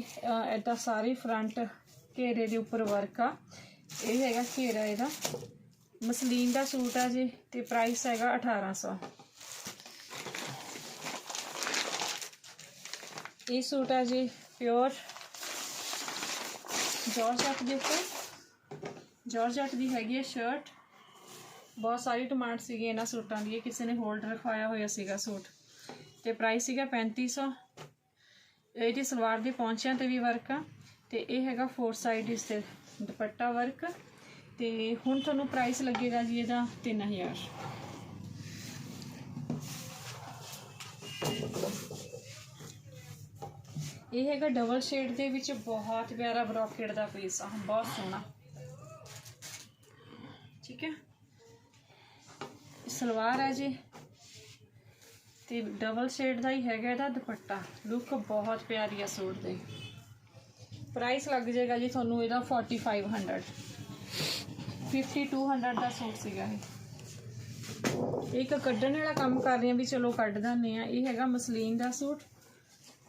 ਇਦਾਂ ਸਾਰੀ ਫਰੰਟ ਘੇਰੇ ਦੇ ਉੱਪਰ ਵਰਕ ਆ। ਇਹ ਹੈਗਾ ਘੇਰਾ ਇਹਦਾ। ਮਸਲੀਨ ਦਾ ਸੂਟ ਆ ਜੀ ਤੇ ਪ੍ਰਾਈਸ ਹੈਗਾ 1800 ਇਹ ਸੂਟ ਆ ਜੀ ਪਿਓਰ ਜਾਰਜਟ ਦੇ ਉੱਤੇ ਜਾਰਜਟ ਦੀ ਹੈਗੀ ਹੈ ਸ਼ਰਟ ਬਹੁਤ ਸਾਰੀ ਡਿਮਾਂਡ ਸੀਗੀ ਇਹਨਾਂ ਸੂਟਾਂ ਦੀ। ਕਿਸੇ ਨੇ ਹੋਲਡ ਰਖਵਾਇਆ ਹੋਇਆ ਸੀਗਾ ਸੂਟ। ਤੇ ਪ੍ਰਾਈਸ ਸੀਗਾ 3500 ਇਹਦੀ ਸਲਵਾਰ ਦੇ ਪੌਂਚਿਆਂ ਤੇ ਵੀ ਵਰਕ ਆ ਤੇ ਇਹ ਹੈਗਾ ਫੋਰ ਸਾਈਡ ਇਸ ਤੇ ਦੁਪੱਟਾ ਵਰਕ ਤੇ ਹੁਣ ਤੁਹਾਨੂੰ ਪ੍ਰਾਈਸ ਲੱਗੇਗਾ ਜੀ ਇਹਦਾ 3000 ਇਹ ਹੈਗਾ ਡਬਲ ਸ਼ੇਡ ਦੇ ਵਿੱਚ ਬਹੁਤ ਪਿਆਰਾ ਬਰੋਕੇਡ ਦਾ ਪੀਸ ਆ, ਬਹੁਤ ਸੋਹਣਾ। ਠੀਕ ਹੈ? ਸਲਵਾਰ ਹੈ ਜੀ। ਤੇ ਡਬਲ ਸ਼ੇਡ ਦਾ ਹੀ ਹੈਗਾ ਇਹਦਾ ਦੁਪੱਟਾ। ਲੁੱਕ ਬਹੁਤ ਪਿਆਰੀ ਆ ਸੂਟ ਦੀ। ਪ੍ਰਾਈਸ ਲੱਗ ਜਾਏਗਾ ਜੀ ਤੁਹਾਨੂੰ ਇਹਦਾ 4500 5200 ਦਾ ਸੂਟ ਸੀਗਾ ਇਹ। ਇੱਕ ਕੱਢਣ ਵਾਲਾ ਕੰਮ ਕਰ ਰਹੇ ਆ ਵੀ ਚਲੋ ਕੱਢ ਦਿੰਦੇ ਆ। ਇਹ ਹੈਗਾ ਮਸਲੀਨ ਦਾ ਸੂਟ।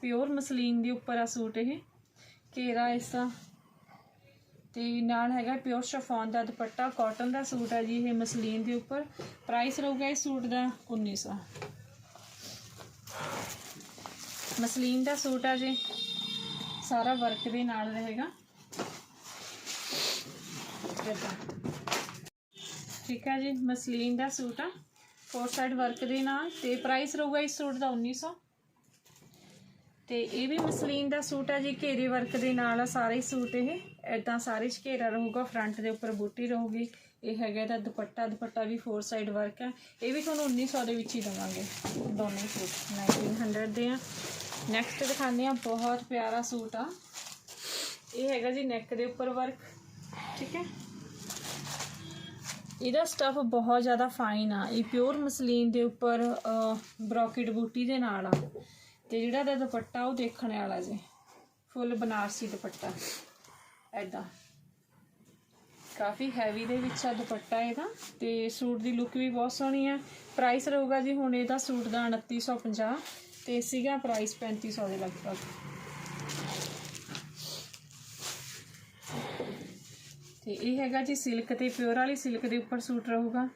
ਪਿਓਰ ਮਸਲੀਨ ਦੇ ਉੱਪਰ ਆ ਸੂਟ ਇਹ। ਘੇਰਾ ਇਸ ਦਾ। ਤੇ ਨਾਲ ਹੈਗਾ ਪਿਓਰ ਸ਼ਫਾਨ ਦਾ ਦੁਪੱਟਾ। ਕਾਟਨ ਦਾ ਸੂਟ ਆ ਜੀ ਇਹ ਮਸਲੀਨ ਦੇ ਉੱਪਰ। ਪ੍ਰਾਈਸ ਰਹੂਗਾ ਇਸ ਸੂਟ ਦਾ 1900 ਮਸਲੀਨ ਦਾ ਸੂਟ ਆ ਜੀ। ਸਾਰਾ ਵਰਕ ਦੇ ਨਾਲ ਰਹੇਗਾ। ਠੀਕ ਹੈ ਜੀ, ਮਸਲੀਨ ਦਾ ਸੂਟ ਆ। ਫੋਰ ਸਾਈਡ ਵਰਕ ਦੇ ਨਾਲ ਤੇ ਪ੍ਰਾਈਸ ਰਹੂਗਾ ਇਸ ਸੂਟ ਦਾ 1900 ਤੇ ਇਹ ਵੀ ਮਸਲੀਨ ਦਾ ਸੂਟ ਆ ਜੀ, ਘੇਰੇ ਵਰਕ ਦੇ ਨਾਲ ਆ ਸਾਰੇ ਸੂਟ ਇਹ। ਐਦਾਂ ਸਾਰੇ ਚ ਘੇਰਾ ਰਹੂਗਾ ਫਰੰਟ ਦੇ ਉੱਪਰ ਬੂਟੀ ਰਹੂਗੀ। ਇਹ ਹੈਗਾ, ਇਹਦਾ ਦੁਪੱਟਾ ਦੁਪੱਟਾ ਵੀ ਫੋਰ ਸਾਈਡ ਵਰਕ ਹੈ। ਇਹ ਵੀ ਤੁਹਾਨੂੰ 1900 ਦੇ ਵਿੱਚ ਹੀ ਦਵਾਂਗੇ। ਦੋਨੇ ਸੂਟ 1900 ਦੇ ਆ। ਨੈਕਸਟ ਦਿਖਾਉਂਦੇ ਆ ਬਹੁਤ ਪਿਆਰਾ ਸੂਟ ਆ। ਇਹ ਹੈਗਾ ਜੀ ਨੈਕ ਦੇ ਉੱਪਰ ਵਰਕ ਠੀਕ ਹੈ? ਇਹਦਾ ਸਟਫ ਬਹੁਤ ਜ਼ਿਆਦਾ ਫਾਈਨ ਆ। ਇਹ ਪਿਓਰ ਮਸਲੀਨ ਦੇ ਉੱਪਰ ਬ੍ਰੋਕੇਟ ਬੂਟੀ ਦੇ ਨਾਲ ਆ। ਤੇ ਜਿਹੜਾ ਇਹਦਾ ਦੁਪੱਟਾ ਉਹ ਦੇਖਣ ਵਾਲਾ ਜੀ। ਫੁੱਲ ਬਨਾਰਸੀ ਦੁਪੱਟਾ। ਐਦਾਂ ਕਾਫੀ ਹੈਵੀ ਦੇ ਵਿੱਚ ਆ ਦੁਪੱਟਾ ਇਹਦਾ ਤੇ ਸੂਟ ਦੀ ਲੁੱਕ ਵੀ ਬਹੁਤ ਸੋਹਣੀ ਆ। ਪ੍ਰਾਈਸ ਰਹੂਗਾ ਜੀ ਹੁਣ ਇਹਦਾ ਸੂਟ ਦਾ 2950 ਤੇ ਸੀਗਾ ਪ੍ਰਾਈਸ 3500 ਦੇ ਲਗਭਗ। ਤੇ ਇਹ ਹੈਗਾ ਜੀ ਸਿਲਕ ਤੇ ਪਿਓਰ ਵਾਲੀ ਸਿਲਕ ਦੇ ਉੱਪਰ ਸੂਟ ਰਹੂਗਾ।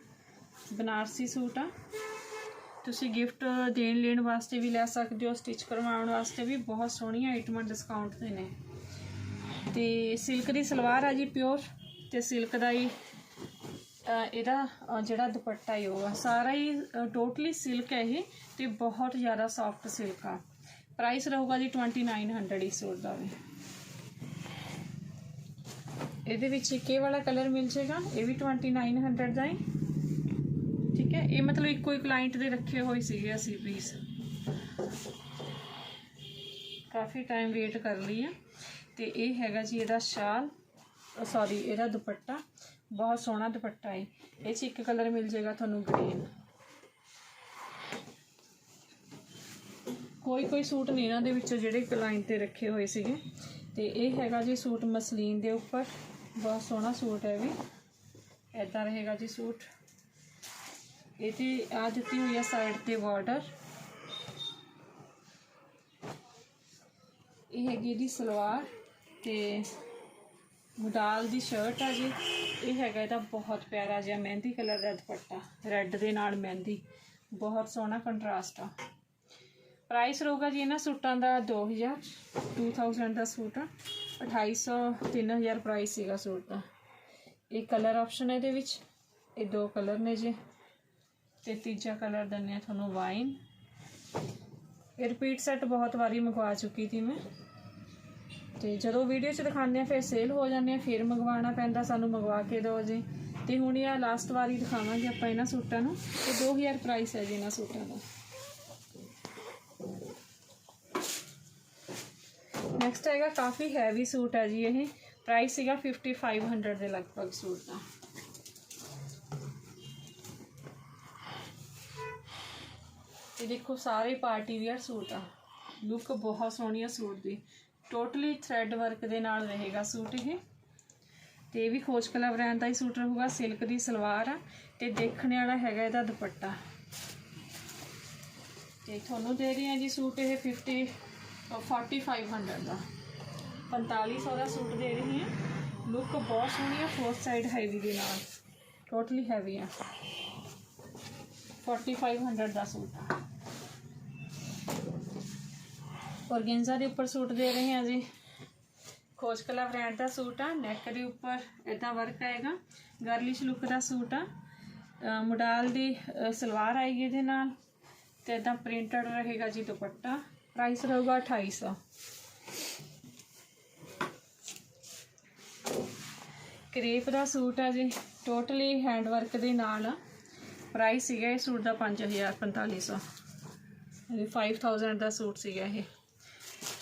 ਬਨਾਰਸੀ ਸੂਟ ਆ। ਤੁਸੀਂ ਗਿਫਟ ਦੇਣ ਲੈਣ ਵਾਸਤੇ ਵੀ ਲੈ ਸਕਦੇ ਹੋ ਸਟਿਚ ਕਰਵਾਉਣ ਵਾਸਤੇ ਵੀ ਬਹੁਤ ਸੋਹਣੀਆਂ ਆਈਟਮਾਂ ਡਿਸਕਾਊਂਟ ਤੇ ਨੇ। ਤੇ ਸਿਲਕ ਦੀ ਸਲਵਾਰ ਆ ਜੀ ਪਿਓਰ ਤੇ ਸਿਲਕ ਦਾ ਹੀ ਇਹਦਾ ਜਿਹੜਾ ਦੁਪੱਟਾ ਹੀ ਹੋਗਾ ਸਾਰਾ ਹੀ ਟੋਟਲੀ ਸਿਲਕ ਹੈ ਇਹ ਤੇ ਬਹੁਤ ਜ਼ਿਆਦਾ ਸੌਫਟ ਸਿਲਕ ਆ। ਪ੍ਰਾਈਸ ਰਹੂਗਾ ਜੀ 2900 ਇਸ ਸੂਟ ਦਾ ਵੀ। ਇਹਦੇ ਵਿੱਚ ਇੱਕ ਇਹ ਵਾਲਾ ਕਲਰ ਮਿਲ ਜਾਏਗਾ, ਇਹ ਵੀ 2900 ਦਾ ਹੀ। ਠੀਕ ਹੈ, ਇਹ ਮਤਲਬ ਇੱਕੋ ਹੀ ਕਲਾਇੰਟ ਦੇ ਰੱਖੇ ਹੋਏ ਸੀਗੇ ਅਸੀਂ ਪੀਸ ਕਾਫੀ ਟਾਈਮ ਵੇਟ ਕਰ ਲਈ ਆ। ਤੇ ਇਹ ਹੈਗਾ ਜੀ ਇਹਦਾ ਸ਼ਾਲ। ਸੌਰੀ ਇਹਦਾ ਦੁਪੱਟਾ ਬਹੁਤ ਸੋਹਣਾ ਦੁਪੱਟਾ ਹੈ ਇਹ ਚ ਇੱਕ ਕਲਰ ਮਿਲ ਜਾਏਗਾ ਤੁਹਾਨੂੰ ਗ੍ਰੀਨ ਕੋਈ ਕੋਈ ਸੂਟ ਨੇ ਇਹਨਾਂ ਦੇ ਵਿੱਚੋਂ ਜਿਹੜੇ ਲਾਈਨ ਤੇ ਰੱਖੇ ਹੋਏ ਸੀਗੇ। ਤੇ ਇਹ ਹੈਗਾ ਜੀ ਸੂਟ ਮਸਲੀਨ ਦੇ ਉੱਪਰ। ਬਹੁਤ ਸੋਹਣਾ ਸੂਟ ਹੈ ਵੀ। ਐਦਾਂ ਰਹੇਗਾ ਜੀ ਸੂਟ। ਇਹ ਤੇ ਆ ਦਿੱਤੀ ਹੋਈ ਹੈ ਸਾਈਡ ਤੇ ਬਾਰਡਰ ਇਹ ਹੈਗੀ ਦੀ ਸਲਵਾਰ ਤੇ ਮੁਡਾਲ ਦੀ ਸ਼ਰਟ ਆ ਜੀ। ਇਹ ਹੈਗਾ ਇਹਦਾ ਬਹੁਤ ਪਿਆਰਾ ਜਿਹਾ ਮਹਿੰਦੀ ਕਲਰ ਦਾ ਦੁਪੱਟਾ। ਰੈੱਡ ਦੇ ਨਾਲ ਮਹਿੰਦੀ। ਬਹੁਤ ਸੋਹਣਾ ਕੰਟਰਾਸਟ ਆ। ਪ੍ਰਾਈਸ ਰਹੂਗਾ ਜੀ ਇਹਨਾਂ ਸੂਟਾਂ ਦਾ 2000 2000 ਦਾ ਸੂਟ ਆ। 2800 3000 ਪ੍ਰਾਈਸ ਸੀਗਾ ਸੂਟ ਦਾ। ਇਹ ਕਲਰ ਆਪਸ਼ਨ ਹੈ ਇਹਦੇ ਵਿੱਚ। ਇਹ ਦੋ ਕਲਰ ਨੇ ਜੀ। ਤੇ ਤੀਜਾ ਕਲਰ ਦਿੰਨੇ ਆ ਤੁਹਾਨੂੰ ਵਾਈਨ ਇਹ ਰਿਪੀਟ ਸੈੱਟ ਬਹੁਤ ਵਾਰੀ ਮੰਗਵਾ ਚੁੱਕੀ ਸੀ ਮੈਂ। ਤੇ ਜਦੋਂ ਵੀਡੀਓ 'ਚ ਦਿਖਾਉਂਦੇ ਆ ਫਿਰ ਸੇਲ ਹੋ ਜਾਂਦੇ ਆ ਫਿਰ ਮੰਗਵਾਉਣਾ ਪੈਂਦਾ, ਸਾਨੂੰ ਮੰਗਵਾ ਕੇ ਦਿਓ ਜੀ। ਤੇ ਹੁਣ ਇਹ ਲਾਸਟ ਵਾਰੀ ਦਿਖਾਵਾਂਗੇ ਆਪਾਂ ਇਹਨਾਂ ਸੂਟਾਂ ਨੂੰ। ਤੇ 2000 ਪ੍ਰਾਈਸ ਹੈ ਜੀ ਇਹਨਾਂ ਸੂਟਾਂ ਦਾ। ਨੈਕਸਟ ਹੈਗਾ ਕਾਫੀ ਹੈਵੀ ਸੂਟ ਹੈ ਜੀ ਇਹ। ਪ੍ਰਾਈਸ ਸੀਗਾ 5500 ਦੇ ਲਗਭਗ ਸੂਟ ਦਾ। ਇਹ ਦੇਖੋ, ਸਾਰੇ ਪਾਰਟੀ ਵੇਅਰ ਸੂਟ ਆ। ਲੁੱਕ ਬਹੁਤ ਸੋਹਣੀ ਆ ਸੂਟ ਦੀ। ਟੋਟਲੀ ਥ੍ਰੈਡ ਵਰਕ ਦੇ ਨਾਲ ਰਹੇਗਾ ਸੂਟ ਇਹ। ਤੇ ਇਹ ਵੀ ਖੋਜ ਕਲਾ ਬ੍ਰਾਂਡ ਦਾ ਹੀ ਸੂਟ ਰਹੂਗਾ ਸਿਲਕ ਦੀ ਸਲਵਾਰ ਆ। ਤੇ ਦੇਖਣ ਵਾਲਾ ਹੈਗਾ ਇਹਦਾ ਦੁਪੱਟਾ। ਤੇ ਤੁਹਾਨੂੰ ਦੇ ਰਹੀ ਹਾਂ ਜੀ ਸੂਟ ਇਹ 50 ਅ, 4500 ਦਾ। 4500 ਦਾ ਸੂਟ ਦੇ ਰਹੀ ਹਾਂ। ਲੁੱਕ ਬਹੁਤ ਸੋਹਣੀ ਆ ਫੋਰ ਸਾਈਡ ਹੈਵੀ ਦੇ ਨਾਲ। ਟੋਟਲੀ ਹੈਵੀ ਆ। 4500 ਦਾ ਸੂਟ ਆ। ਔਰਗੈਂਜ਼ਾ ਦੇ ਉੱਪਰ ਸੂਟ ਦੇ ਰਹੇ ਹਾਂ ਜੀ। ਖੋਜਕਲਾ ਬ੍ਰਾਂਡ ਦਾ ਸੂਟ ਆ ਨੈਕ ਦੇ ਉੱਪਰ ਇਦਾਂ ਵਰਕ ਆਏਗਾ। ਗਰਲਿਸ਼ ਲੁੱਕ ਦਾ ਸੂਟ ਆ। ਅ, ਦੀ ਸਲਵਾਰ ਆਏਗੀ ਇਹਦੇ ਨਾਲ ਤੇ ਇਦਾਂ ਪ੍ਰਿੰਟਡ ਰਹੇਗਾ ਜੀ ਦੁਪੱਟਾ। ਪ੍ਰਾਈਸ ਰਹੂਗਾ 2800 ਕਰੀਪ ਦਾ ਸੂਟ ਆ ਜੀ ਟੋਟਲੀ ਹੈਂਡ ਵਰਕ ਦੇ ਨਾਲ ਆ। ਪ੍ਰਾਈਸ ਸੀਗਾ ਇਹ ਸੂਟ ਦਾ 5000 4500 ਇਹ 5000 ਦਾ ਸੂਟ ਸੀਗਾ ਇਹ।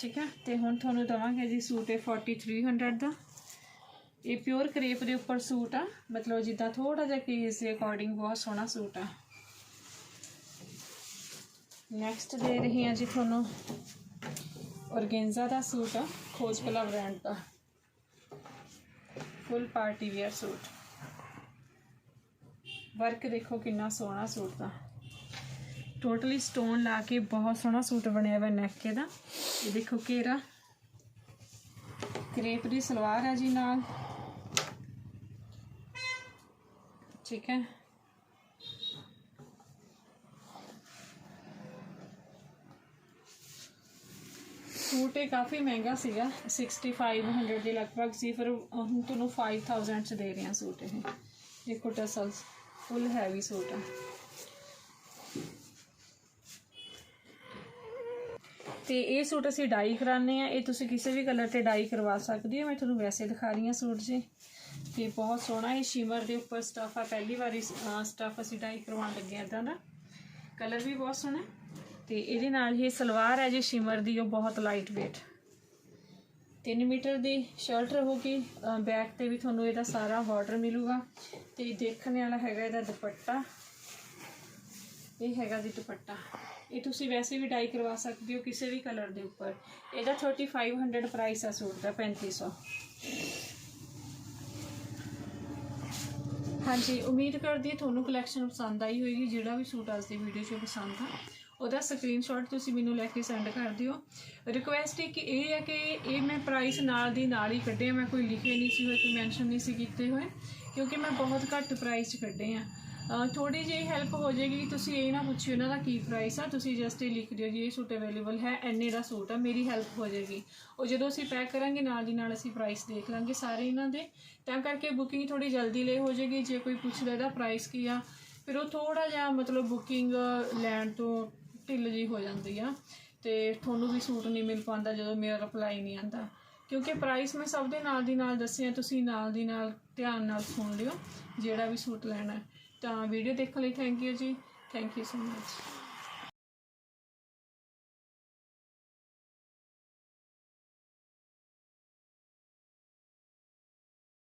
ਠੀਕ ਹੈ ਤੇ ਹੁਣ ਤੁਹਾਨੂੰ ਦਵਾਂਗੇ ਜੀ ਸੂਟ ਇਹ 4300 ਦਾ। ਇਹ ਪਿਓਰ ਕਰੇਪ ਦੇ ਉੱਪਰ ਸੂਟ ਆ। ਮਤਲਬ ਜਿੱਦਾਂ ਥੋੜਾ ਜਿਹਾ ਕੇਸ ਦੇ ਅਕੋਰਡਿੰਗ ਬਹੁਤ ਸੋਹਣਾ ਸੂਟ ਆ। ਨੈਕਸਟ ਦੇ ਰਹੀ ਹਾਂ ਜੀ ਤੁਹਾਨੂੰ ਔਰਗੈਂਜ਼ਾ ਦਾ ਸੂਟ ਆ ਖੋਜ ਕਲਾ ਬ੍ਰਾਂਡ ਦਾ। Full party wear suit. Work ਦੇਖੋ ਕਿੰਨਾ ਸੋਹਣਾ ਸੂਟ ਦਾ। ਟੋਟਲੀ ਸਟੋਨ ਲਾ ਕੇ ਬਹੁਤ ਸੋਹਣਾ ਸੂਟ ਬਣਿਆ ਹੋਇਆ ਨੈਕ ਇਹਦਾ ਇਹ ਦੇਖੋ ਘੇਰਾ। ਕ੍ਰੇਪ ਦੀ ਸਲਵਾਰ ਹੈ ਜੀ ਨਾਲ। ਠੀਕ ਹੈ। ਸੂਟ ਇਹ ਕਾਫੀ ਮਹਿੰਗਾ ਸੀਗਾ। 6500 ਦੇ ਲਗਭਗ ਸੀ ਫਿਰ ਹੁਣ ਤੁਹਾਨੂੰ 5000 ਚ ਦੇ ਰਹੇ ਹਾਂ ਸੂਟ ਇਹ। ਦੇਖੋ ਟਸਲਸ। ਫੁੱਲ ਹੈਵੀ ਸੂਟ ਆ। ਤੇ ਇਹ ਸੂਟ ਅਸੀਂ ਡਾਈ ਕਰਾਣੇ ਆ ਇਹ ਤੁਸੀਂ ਕਿਸੇ ਵੀ ਕਲਰ ਤੇ ਡਾਈ ਕਰਵਾ ਸਕਦੇ ਹੋ। ਮੈਂ ਤੁਹਾਨੂੰ ਵੈਸੇ ਦਿਖਾ ਰਹੀ ਹਾਂ ਸੂਟ ਜੀ। ਤੇ ਬਹੁਤ ਸੋਹਣਾ ਇਹ ਸ਼ਿਮਰ ਦੇ ਉੱਪਰ ਸਟਫ ਆ। ਪਹਿਲੀ ਵਾਰੀ ਸਟਫ ਅਸੀਂ ਡਾਈ ਕਰਵਾਉਣ ਲੱਗੇ ਆ ਇਦਾਂ ਦਾ। ਕਲਰ ਵੀ ਬਹੁਤ ਸੋਹਣਾ। ਹੈ। ਤੇ ਇਹਦੇ ਨਾਲ ਇਹ ਸਲਵਾਰ ਹੈ ਜੀ ਸ਼ਿਮਰ ਦੀ, ਉਹ ਬਹੁਤ ਲਾਈਟ weight 3 ਮੀਟਰ ਦੀ ਸ਼ਰਟ ਰਹੂਗੀ। ਬੈਕ ਤੇ ਵੀ ਤੁਹਾਨੂੰ ਇਹਦਾ ਸਾਰਾ ਬਾਰਡਰ ਮਿਲੂਗਾ। ਤੇ ਦੇਖਣ ਵਾਲਾ ਹੈਗਾ ਇਹਦਾ ਦੁਪੱਟਾ। ਇਹ ਹੈਗਾ ਜੀ ਦੁਪੱਟਾ। ਇਹ ਤੁਸੀਂ ਵੈਸੇ ਵੀ ਡਾਈ ਕਰਵਾ ਸਕਦੇ ਹੋ ਕਿਸੇ ਵੀ ਕਲਰ ਦੇ ਉੱਪਰ। ਇਹਦਾ 3500 ਪ੍ਰਾਈਸ ਆ ਸੂਟ ਦਾ 3500 ਹਾਂਜੀ, ਉਮੀਦ ਕਰਦੀ ਹਾਂ ਤੁਹਾਨੂੰ ਕਲੈਕਸ਼ਨ ਪਸੰਦ ਆਈ ਹੋਏਗੀ, ਜਿਹੜਾ ਵੀ ਸੂਟ ਅੱਜ ਦੀ ਵੀਡੀਓ 'ਚ ਪਸੰਦ ਆ। ਉਹਦਾ ਸਕਰੀਨਸ਼ਾਟ ਤੁਸੀਂ ਮੈਨੂੰ ਲੈ ਕੇ ਸੈਂਡ ਕਰ ਦਿਓ। ਰਿਕੁਐਸਟ ਹੈ ਕਿ ਇਹ ਹੈ ਕਿ ਇਹ ਮੈਂ ਪ੍ਰਾਈਸ ਨਾਲ ਦੀ ਨਾਲ ਹੀ ਕੱਢੇ ਮੈਂ ਕੋਈ ਲਿਖੇ ਨਹੀਂ ਸੀ ਹੋਏ ਕੋਈ ਮੈਂਸ਼ਨ ਨਹੀਂ ਸੀ ਕੀਤੇ ਹੋਏ, ਕਿਉਂਕਿ ਮੈਂ ਬਹੁਤ ਘੱਟ ਪ੍ਰਾਈਸ 'ਚ ਕੱਢੇ ਆ। ਥੋੜੀ ਜਿਹੀ ਹੈਲਪ ਹੋ ਜਾਏਗੀ, ਤੁਸੀਂ ਇਹ ਨਾ ਪੁੱਛਿਓ ਇਹਨਾਂ ਦਾ ਕੀ ਪ੍ਰਾਈਸ ਆ, ਤੁਸੀਂ ਜਸਟ ਇਹ ਲਿਖ ਦਿਓ ਜੀ, ਇਹ ਸੂਟ ਅਵੇਲੇਬਲ ਹੈ ਐਨੇ ਦਾ ਸੂਟ ਆ, ਮੇਰੀ ਹੈਲਪ ਹੋ ਜਾਏਗੀ। ਉਹ ਜਦੋਂ ਅਸੀਂ ਪੈਕ ਕਰਾਂਗੇ, ਨਾਲ ਦੀ ਨਾਲ ਅਸੀਂ ਪ੍ਰਾਈਸ ਦੇਖ ਲਾਂਗੇ ਸਾਰੇ ਇਹਨਾਂ ਦੇ। ਤਾਂ ਕਰਕੇ ਬੁਕਿੰਗ ਥੋੜੀ ਜਲਦੀ ਲੈ ਹੋ ਜਾਏਗੀ, ਜੇ ਕੋਈ ਪੁੱਛਦਾ ਇਹਦਾ ਪ੍ਰਾਈਸ ਕੀ ਆ, ਫਿਰ ਉਹ ਥੋੜਾ ਜਿਹਾ ਮਤਲਬ ਬੁਕਿੰਗ ਲੈਣ ਤੋਂ ਢਿੱਲ ਜੀ ਹੋ ਜਾਂਦੀ ਆ, ਤੇ ਤੁਹਾਨੂੰ ਵੀ ਸੂਟ ਨਹੀਂ ਮਿਲ ਪਾਉਂਦਾ ਜਦੋਂ ਮੇਰਾ ਰਿਪਲਾਈ ਨਹੀਂ ਆਂਦਾ ਕਿਉਂਕਿ ਪ੍ਰਾਈਸ ਮੈਂ ਸਭ ਦੇ ਨਾਲ ਦੀ ਨਾਲ ਦੱਸਿਆ ਤੁਸੀਂ ਨਾਲ ਦੀ ਨਾਲ ਧਿਆਨ ਨਾਲ ਸੁਣ ਲਿਓ, ਜਿਹੜਾ ਵੀ ਸੂਟ ਲੈਣਾ ਹੈ। ਤਾਂ ਵੀਡੀਓ ਦੇਖਣ ਲਈ. ਥੈਂਕ ਯੂ ਜੀ. Thank you so much